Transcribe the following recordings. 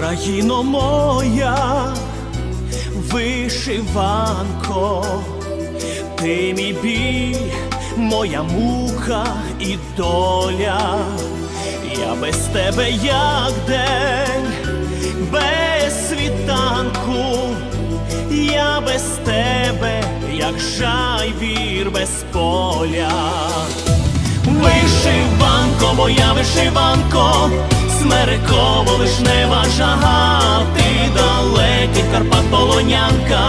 Україно моя, вишиванко, ти мій біль, моя мука і доля, я без тебе як день, без світанку, я без тебе, як жайвір без поля. Вишиванко, моя вишиванко, смереково вишнева жага, ти далекий Карпат полонянка,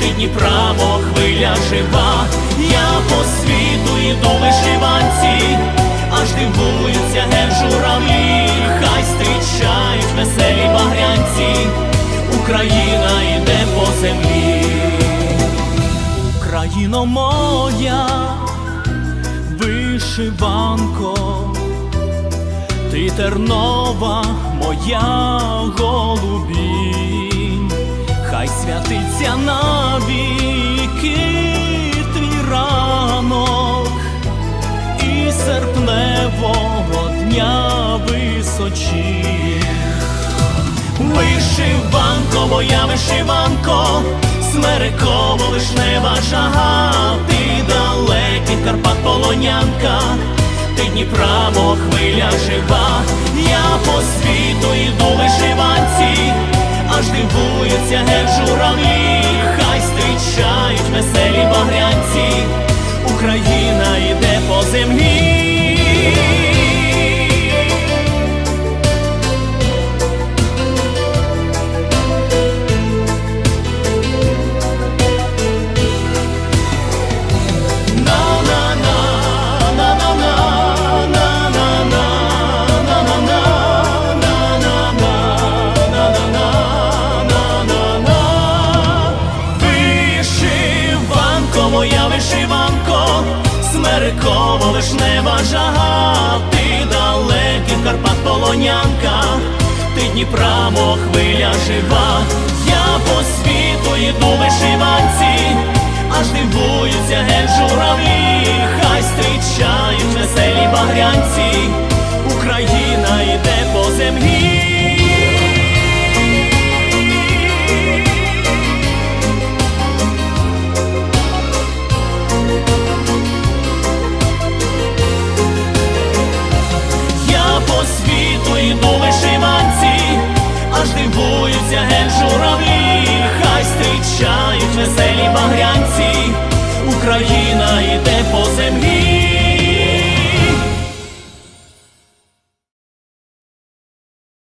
ти Дніпра, мов хвиля жива, я по світу іду в вишиванці, аж дивуються ген журавлі, хай зустрічають веселі багрянці, Україна йде по землі, Україно моя вишиванко, тернова моя голубінь, хай святиться навіки твій ранок і серпневого дня височі. Вишиванко, моя вишиванко, смереково вишнева жага, ти далекий Карпат полонянка, ти Дніпра, мов хвиля жива, я по світу йду вишиванці, аж дивуються геть журавлі, хай зустрічають веселі смереково вишнева жага, ти далекий Карпат полонянка, ти Дніпра, мов хвиля жива, я по світу йду вишиванці,